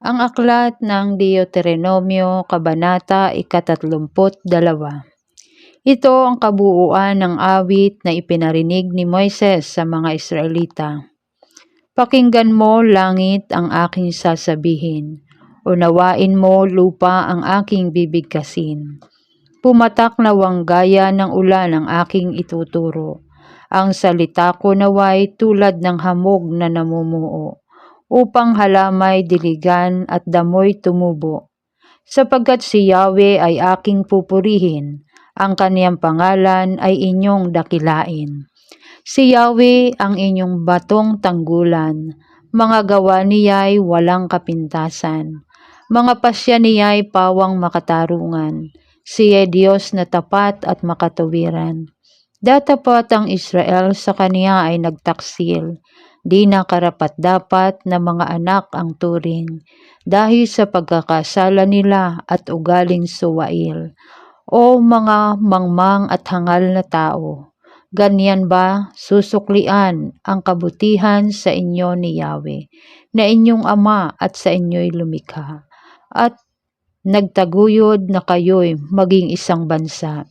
Ang aklat ng Deuteronomio, Kabanata ikatatlumput dalawa. Ito ang kabuuan ng awit na ipinarinig ni Moises sa mga Israelita. Pakinggan mo, langit, ang aking sasabihin. Unawain mo, lupa, ang aking bibigkasin. Pumatak na wanggaya ng ulan ang aking ituturo. Ang salita ko naway tulad ng hamog na namumuo upang halamay diligan at damoy tumubo. Sapagkat si Yahweh ay aking pupurihin, ang kaniyang pangalan ay inyong dakilain. Si Yahweh ang inyong batong tanggulan, mga gawa niya'y walang kapintasan. Mga pasya niya'y pawang makatarungan, siya Diyos na tapat at makatuwiran. Datapat ang Israel sa kaniya ay nagtaksil, Di na karapat-dapat na mga anak ang turing dahil sa pagkakasala nila at ugaling suwail. O mga mangmang at hangal na tao, ganyan ba susuklian ang kabutihan sa inyo ni Yahweh, na inyong ama at sa inyo'y lumikha, at nagtaguyod na kayo'y maging isang bansa.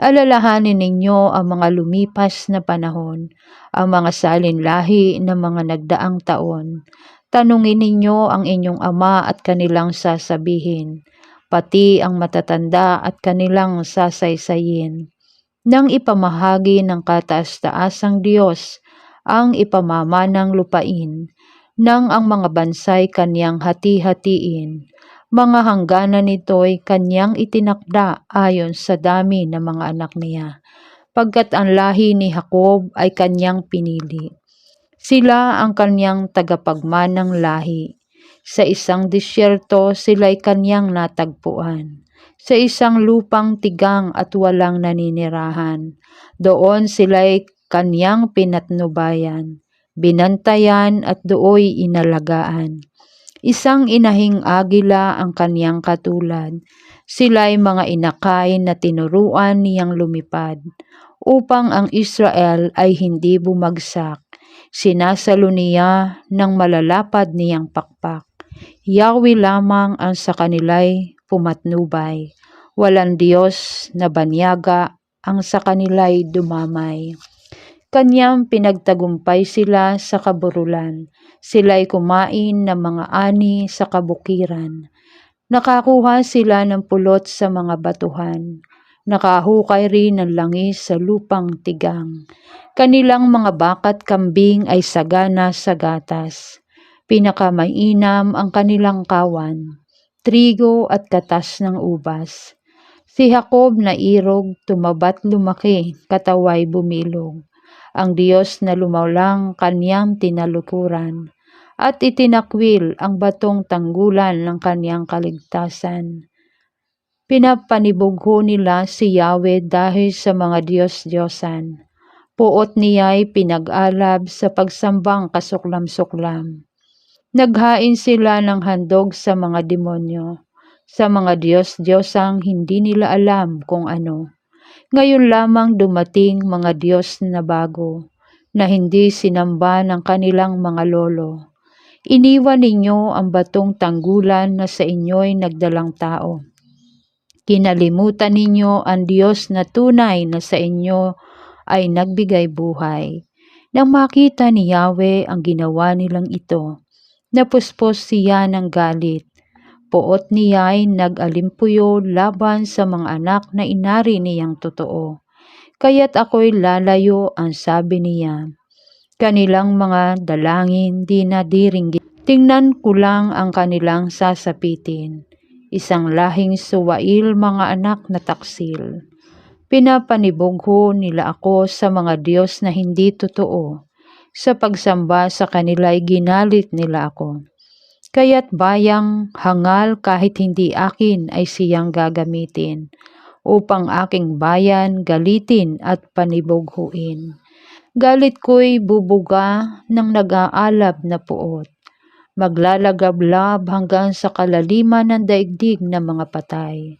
Alalahanin ninyo ang mga lumipas na panahon, ang mga salinlahi na mga nagdaang taon. Tanungin ninyo ang inyong ama at kanilang sasabihin, pati ang matatanda at kanilang sasaysayin. Nang ipamahagi ng kataas-taasang Diyos ang ipamamanang lupain, nang ang mga bansay kanyang hati-hatiin, mga hangganan nito'y kanyang itinakda ayon sa dami ng mga anak niya, pagkat ang lahi ni Jacob ay kanyang pinili. Sila ang kanyang tagapagmanang lahi. Sa isang disyerto sila'y kanyang natagpuan. Sa isang lupang tigang at walang naninirahan. Doon sila'y kanyang pinatnubayan, binantayan at dooy inalagaan Isang inahing agila ang kaniyang katulad. Sila'y mga inakay na tinuruan niyang lumipad upang ang Israel ay hindi bumagsak. Sinasalo niya ng malalapad niyang pakpak. Yahweh lamang ang sa kanila'y pumatnubay. Walang Diyos na banyaga ang sa kanila'y dumamay. Kanyang pinagtagumpay sila sa kaburulan. Sila'y kumain ng mga ani sa kabukiran. Nakakuha sila ng pulot sa mga batuhan. Nakahukay rin ng langis sa lupang tigang. Kanilang mga bakat kambing ay sagana sa gatas. Pinakamainam ang kanilang kawan, trigo at katas ng ubas. Si Jacob na irog, tumabat lumaki, kataway bumilog ang Diyos na lumaulang kanyang tinalukuran at itinakwil ang batong tanggulan ng kanyang kaligtasan. Pinapanibugho nila si Yahweh dahil sa mga Diyos-Diyosan. Puot niya'y pinag-alab sa pagsambang kasuklam-suklam. Naghain sila ng handog sa mga demonyo, sa mga Diyos-Diyosang hindi nila alam kung ano. Ngayon lamang dumating mga Diyos na bago, na hindi sinamba ng kanilang mga lolo. Iniwan ninyo ang batong tanggulan na sa inyo'y nagdalang tao. Kinalimutan ninyo ang Diyos na tunay na sa inyo ay nagbigay buhay. Nang makita ni Yahweh ang ginawa nilang ito, napuspos siya ng galit Poot niya ay nag-alimpuyo laban sa mga anak na inari niyang totoo. Kaya't ako'y lalayo ang sabi niya. Kanilang mga dalangin di na diringgit. Tingnan ko lang ang kanilang sasapitin. Isang lahing suwail mga anak na taksil. Pinapanibugho nila ako sa mga Diyos na hindi totoo. Sa pagsamba sa kanila'y ginalit nila ako. Kaya't bayang hangal kahit hindi akin ay siyang gagamitin upang aking bayan galitin at panibughuin. Galit ko'y bubuga ng nag-aalab na puot. Maglalagablab hanggang sa kalaliman ng daigdig ng mga patay.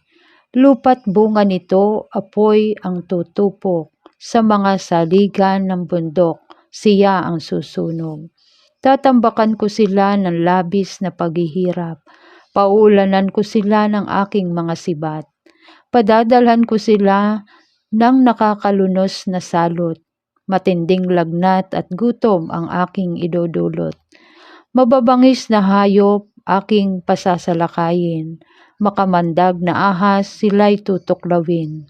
Lupat bunga nito, apoy ang tutupok. Sa mga saligan ng bundok, siya ang susunog. Tatambakan ko sila ng labis na paghihirap. Paulanan ko sila ng aking mga sibat. Padadalhan ko sila ng nakakalunos na salot. Matinding lagnat at gutom ang aking idudulot. Mababangis na hayop aking pasasalakayin. Makamandag na ahas sila'y tutuklawin.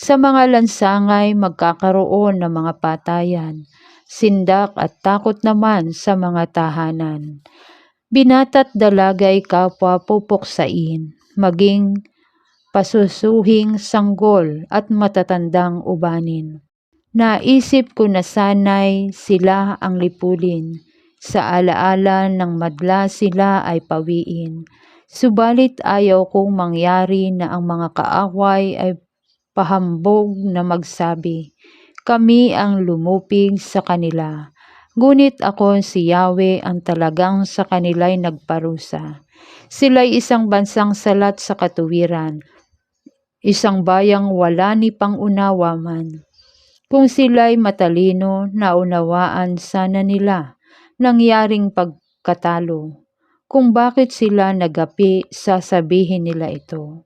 Sa mga lansangay magkakaroon ng mga patayan sindak at takot naman sa mga tahanan. Binatat dalagay kapwa pupuksain, maging pasusuhing sanggol at matatandang ubanin. Naisip ko na sanay sila ang lipulin, sa alaala ng madla sila ay pawiin. Subalit ayaw kong mangyari na ang mga kaaway ay pahambog na magsabi, kami ang lumupig sa kanila. Ngunit ako si Yahweh ang talagang sa kanila'y nagparusa. Sila'y isang bansang salat sa katuwiran, isang bayang wala ni pangunawa man. Kung sila'y matalino, naunawaan sana nila nangyaring pagkatalo. Kung bakit sila nagapi, sasabihin nila ito.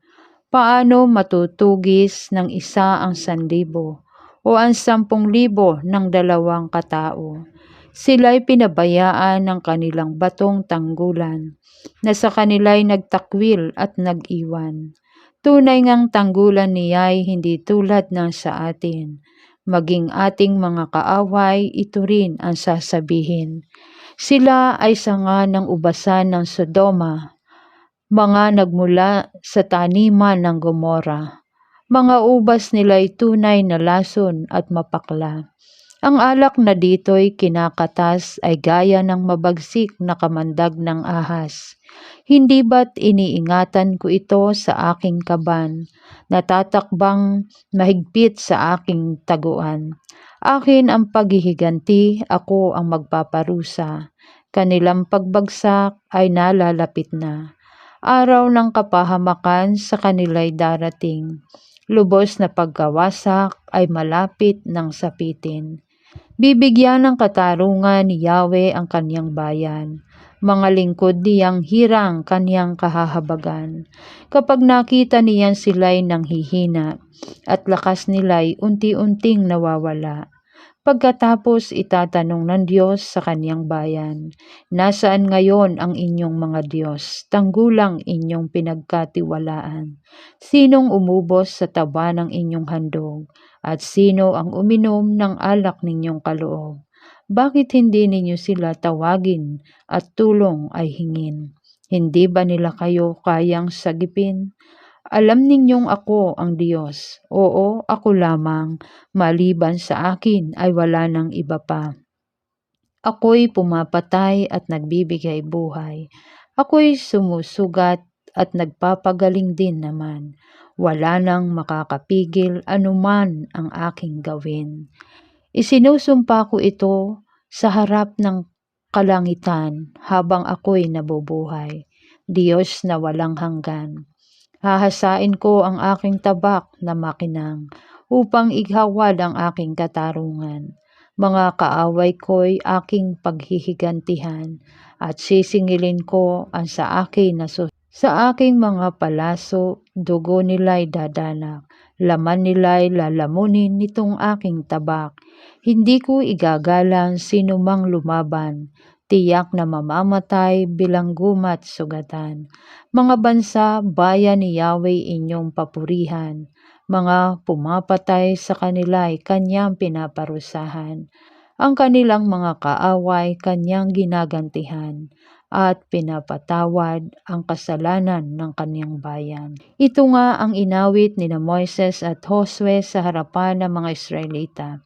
Paano matutugis ng isa ang sandibo? O ang sampung libo ng dalawang katao. Sila'y pinabayaan ng kanilang batong tanggulan, na sa kanila'y nagtakwil at nag-iwan. Tunay ngang tanggulan niya'y hindi tulad ng sa atin. Maging ating mga kaaway, ito rin ang sasabihin. Sila ay sanga ng ubasan ng Sodoma, mga nagmula sa taniman ng Gomora mga ubas nila'y tunay na lason at mapakla. Ang alak na dito'y kinakatas ay gaya ng mabagsik na kamandag ng ahas. Hindi ba't iniingatan ko ito sa aking kaban, natatakbang mahigpit sa aking taguan. Akin ang paghihiganti, ako ang magpaparusa. Kanilang pagbagsak ay nalalapit na. Araw ng kapahamakan sa kanila'y darating lubos na pagkawasak ay malapit ng sapitin. Bibigyan ng katarungan ni Yahweh ang kanyang bayan. Mga lingkod niyang hirang kanyang kahahabagan. Kapag nakita niyan sila'y nanghihina at lakas nila'y unti-unting nawawala. Pagkatapos itatanong ng Diyos sa kanyang bayan, Nasaan ngayon ang inyong mga Diyos, tanggulang inyong pinagkatiwalaan? Sinong umubos sa taba ng inyong handog? At sino ang uminom ng alak ninyong kaloob? Bakit hindi ninyo sila tawagin at tulong ay hingin? Hindi ba nila kayo kayang sagipin? Alam ninyong ako ang Diyos. Oo, ako lamang. Maliban sa akin ay wala nang iba pa. Ako'y pumapatay at nagbibigay buhay. Ako'y sumusugat at nagpapagaling din naman. Wala nang makakapigil anuman ang aking gawin. Isinusumpa ko ito sa harap ng kalangitan habang ako'y nabubuhay. Diyos na walang hanggan. Hahasain ko ang aking tabak na makinang upang ighawad ang aking katarungan. Mga kaaway ko'y aking paghihigantihan at sisingilin ko ang sa akin na sa aking mga palaso, dugo nila'y dadanak, laman nila'y lalamunin nitong aking tabak. Hindi ko igagalang sino mang lumaban, tiyak na mamamatay bilang gumat sugatan. Mga bansa, bayan ni Yahweh inyong papurihan. Mga pumapatay sa kanila ay kanyang pinaparusahan. Ang kanilang mga kaaway kanyang ginagantihan at pinapatawad ang kasalanan ng kanyang bayan. Ito nga ang inawit ni na Moises at Josue sa harapan ng mga Israelita.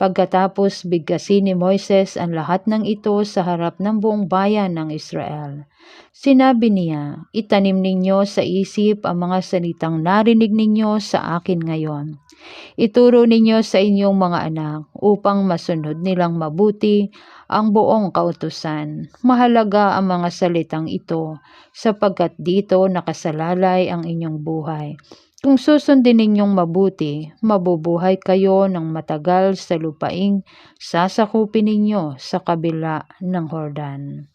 Pagkatapos bigkasin ni Moises ang lahat ng ito sa harap ng buong bayan ng Israel. Sinabi niya, itanim ninyo sa isip ang mga salitang narinig ninyo sa akin ngayon. Ituro ninyo sa inyong mga anak upang masunod nilang mabuti ang buong kautusan. Mahalaga ang mga salitang ito sapagkat dito nakasalalay ang inyong buhay. Kung susundin ninyong mabuti, mabubuhay kayo ng matagal sa lupaing sasakupin ninyo sa kabila ng Hordan.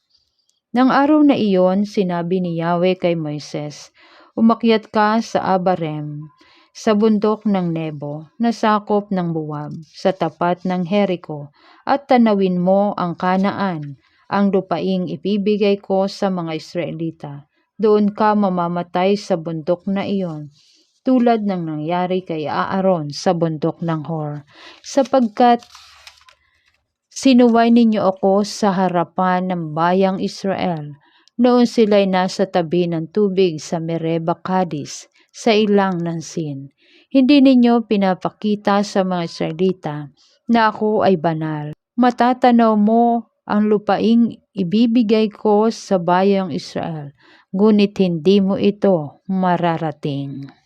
Nang araw na iyon, sinabi ni Yahweh kay Moises, Umakyat ka sa Abarem, sa bundok ng Nebo, na sakop ng Buwab, sa tapat ng Jericho, at tanawin mo ang Kanaan, ang lupaing ibibigay ko sa mga Israelita. Doon ka mamamatay sa bundok na iyon, tulad ng nangyari kay Aaron sa bundok ng Hor, sapagkat sinuway ninyo ako sa harapan ng bayang Israel, noon sila'y nasa tabi ng tubig sa Mereba Cadiz, sa ilang ng Sin. Hindi ninyo pinapakita sa mga Israelita na ako ay banal. Matatanaw mo ang lupaing ibibigay ko sa bayang Israel, ngunit hindi mo ito mararating.